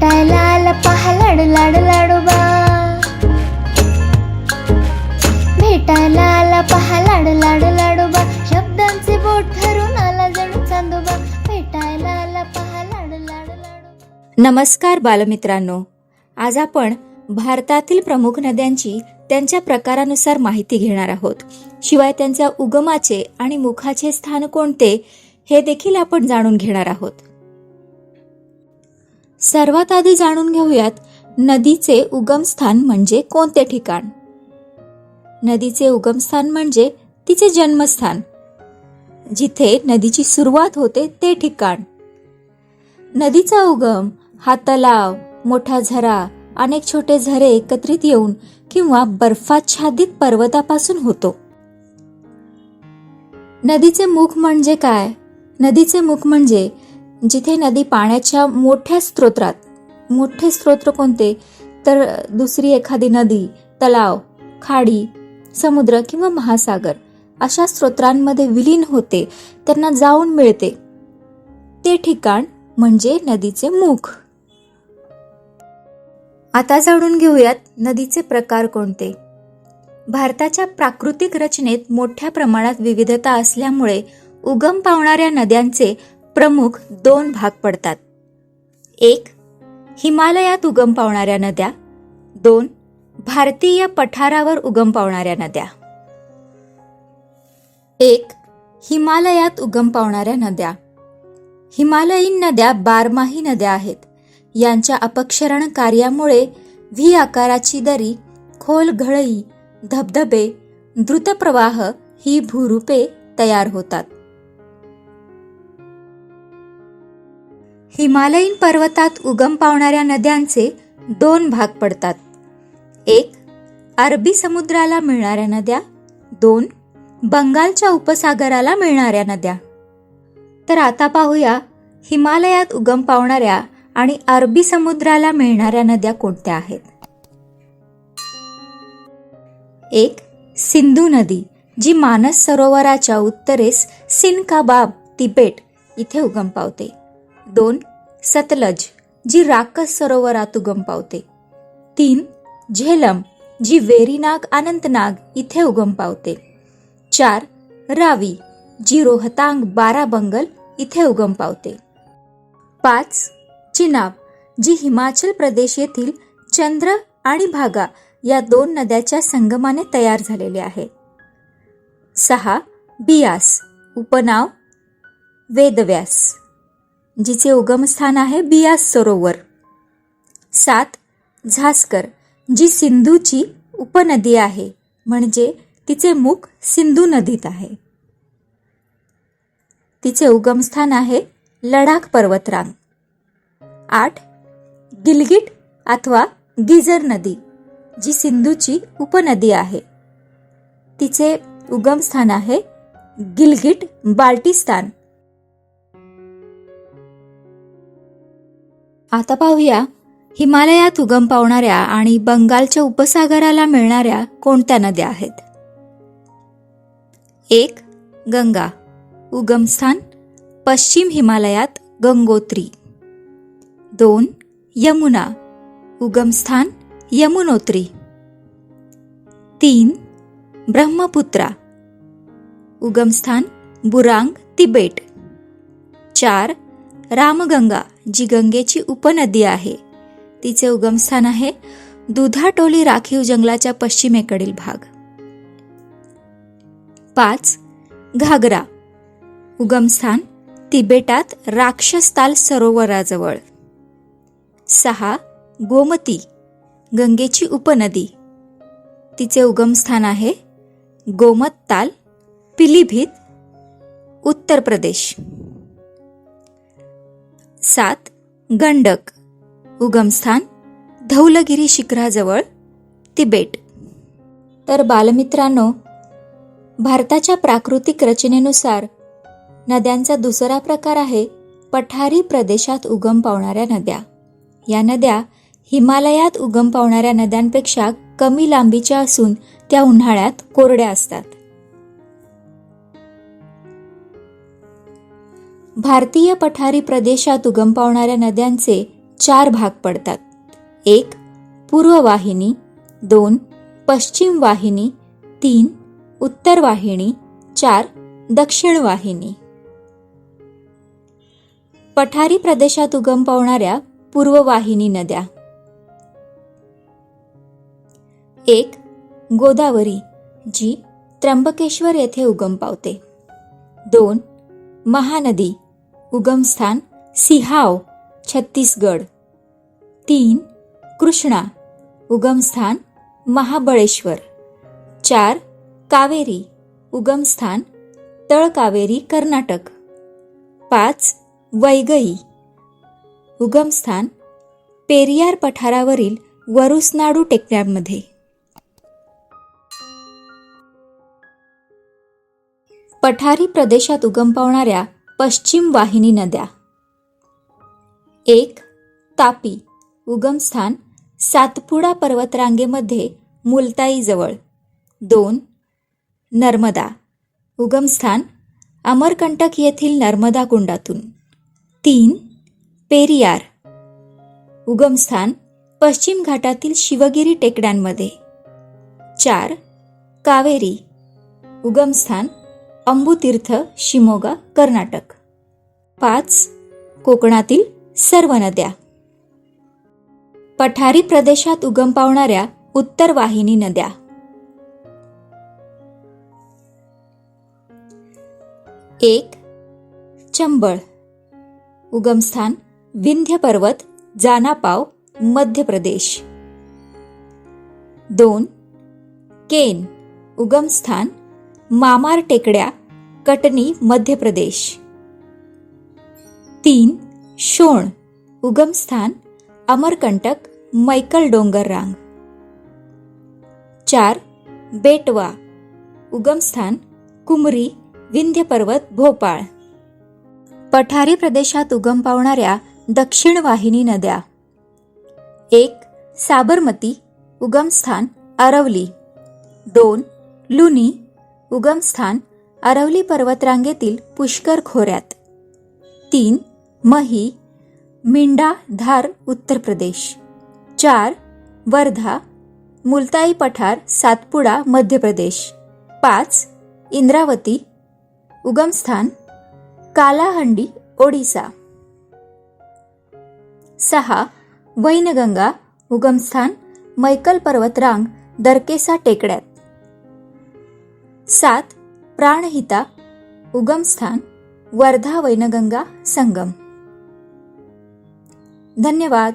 भेटायला आला पहा लाडू लाडू लाडूबा भेटायला आला पहा लाडू लाडू लाडूबा शब्दांचे बोट ठरून आला जणू चांदोबा. भेटायला आला पहा लाडू लाडू लाडू नमस्कार बालमित्रांनो. आज आपण भारतातील प्रमुख नद्यांची त्यांच्या प्रकारानुसार माहिती घेणार आहोत. शिवाय त्यांच्या उगमाचे आणि मुखाचे स्थान कोणते हे देखील आपण जाणून घेणार आहोत. सर्वात आधी जाणून घेऊयात नदीचे उगमस्थान म्हणजे कोणते ठिकाण? नदीचे उगमस्थान म्हणजे तिचे जन्मस्थान जिथे नदीची सुरुवात होते ते ठिकाण. नदीचा उगम हा तलाव मोठा झरा अनेक छोटे झरे एकत्रित येऊन किंवा बर्फाच्छादित पर्वतापासून होतो. नदीचे मुख म्हणजे काय? नदीचे मुख म्हणजे जिथे नदी पाण्याच्या मोठ्या स्त्रोत्रात मोठे स्त्रोत्र कोणते? तर दुसरी एखादी नदी तलाव खाडी समुद्र किंवा महासागर अशा स्त्रोत्रांमध्ये विलीन होते त्यांना जाऊन मिळते. ते ठिकाण म्हणजे नदीचे मुख. आता जाणून घेऊयात नदीचे प्रकार कोणते. भारताच्या प्राकृतिक रचनेत मोठ्या प्रमाणात विविधता असल्यामुळे उगम पावणाऱ्या नद्यांचे प्रमुख दोन भाग पडतात. एक हिमालयात उगम पावणाऱ्या नद्या. दोन भारतीय पठारावर उगम पावणाऱ्या नद्या. एक हिमालयात उगम पावणाऱ्या नद्या. हिमालयीन नद्या बारमाही नद्या आहेत. यांच्या अपक्षरण कार्यामुळे व्ही आकाराची दरी खोल घळई धबधबे द्रुत प्रवाह ही भूरूपे तयार होतात. हिमालयीन पर्वतात उगम पावणाऱ्या नद्यांचे दोन भाग पडतात. एक अरबी समुद्राला मिळणाऱ्या नद्या. दोन बंगालच्या उपसागराला मिळणाऱ्या नद्या. तर आता पाहूया हिमालयात उगम पावणाऱ्या आणि अरबी समुद्राला मिळणाऱ्या नद्या कोणत्या आहेत. एक सिंधू नदी जी मानस सरोवराच्या उत्तरेस सिनकाबाब तिबेट इथे उगम पावते. दोन सतलज जी राकस सरोवरात उगम पावते तीन झेलम जी वेरीनाग अनंतनाग इथे उगम पावते चार रावी जी रोहतांग बाराबंगल इथे उगम पावते पाच चिनाब जी हिमाचल प्रदेश येथील चंद्र आणि भागा या दोन नद्याच्या संगमाने तयार झालेले आहे. सहा बियास उपनाव वेदव्यास. जिचे उगमस्थान आहे बियास सरोवर. सात झास्कर जी सिंधूची उपनदी आहे म्हणजे तिचे मुख सिंधू नदीत आहे. तिचे उगमस्थान आहे लडाख पर्वतरांग. आठ गिलगिट अथवा गिजर नदी जी सिंधूची उपनदी आहे. तिचे उगमस्थान आहे गिलगिट बाल्टिस्तान. आता पाहूया. हिमालयात उगम पावणाऱ्या आणि बंगालच्या उपसागराला मिळणाऱ्या कोणत्या नद्या आहेत? एक गंगा. उगमस्थान पश्चिम हिमालयात गंगोत्री. दोन यमुना. उगमस्थान यमुनोत्री. तीन ब्रह्मपुत्रा. उगमस्थान बुरांग तिबेट. चार रामगंगा. जी गंगेची उपनदी आहे. तिचे उगमस्थान आहे दुधाटोली राखीव जंगलाच्या पश्चिमेकडील भाग. पाच घागरा. उगमस्थान तिबेटात राक्षसताल सरोवराजवळ. सहा गोमती. गंगेची उपनदी. तिचे उगमस्थान आहे गोमत पिलीभीत उत्तर प्रदेश. सात गंडक. उगमस्थान धौलगिरी शिखराजवळ तिबेट. तर बालमित्रांनो भारताच्या प्राकृतिक रचनेनुसार नद्यांचा दुसरा प्रकार आहे पठारी प्रदेशात उगम पावणाऱ्या नद्या. या नद्या हिमालयात उगम पावणाऱ्या नद्यांपेक्षा कमी लांबीच्या असून त्या उन्हाळ्यात कोरड्या असतात. भारतीय पठारी प्रदेशात उगम पावणाऱ्या नद्यांचे चार भाग पडतात. एक पूर्व वाहिनी दोन पश्चिम वाहिनी तीन उत्तर वाहिनी चार दक्षिण वाहिनी. पठारी प्रदेशात उगम पावणाऱ्या पूर्व वाहिनी नद्या. एक गोदावरी जी त्र्यंबकेश्वर येथे उगम पावते. दोन महानदी उगमस्थान सिहाव छत्तीसगड. तीन कृष्णा. उगमस्थान महाबळेश्वर. चार कावेरी. उगमस्थान तळकावेरी कर्नाटक. पाच वैगई. उगमस्थान पेरियार पठारावरील वरुसनाडू टेकड्यांमध्ये. पठारी प्रदेशात उगम पावणाऱ्या पश्चिम वाहिनी नद्या. एक तापी उगमस्थान सातपुडा पर्वतरांगेमध्ये मुलताईजवळ. दोन नर्मदा उगमस्थान अमरकंटक येथील नर्मदा कुंडातून. तीन पेरियार उगमस्थान पश्चिम घाटातील शिवगिरी टेकड्यांमध्ये. चार कावेरी उगमस्थान अंबुतीर्थ शिमोगा कर्नाटक. पाच कोकणातील सर्व नद्या. पठारी प्रदेशात उगम पावणाऱ्या उत्तर वाहिनी नद्या. एक चंबळ. उगमस्थान विंध्य पर्वत जानापाव मध्य प्रदेश. दोन केन. उगमस्थान मामार टेकड्या कटनी मध्य प्रदेश. तीन शोण उगमस्थान अमरकंटक मैकल डोंगर रांग. चार बेटवा उगमस्थान कुमरी विंध्य पर्वत भोपाळ. पठारी प्रदेशात उगम पावणाऱ्या दक्षिण वाहिनी नद्या. एक साबरमती उगमस्थान अरवली. दोन लुनी उगमस्थान अरवली पर्वतरांगेतील पुष्कर खोऱ्यात. तीन मही मिंडा धार उत्तर प्रदेश. चार वर्धा मुलताई पठार सातपुडा मध्य प्रदेश. पाच इंद्रावती उगमस्थान कालाहंडी ओडिसा. सहा वैनगंगा उगमस्थान मैकल पर्वतरांग दरकेसा टेकड्यात. सात प्राणहिता उगमस्थान वर्धा वैनगंगा संगम. धन्यवाद.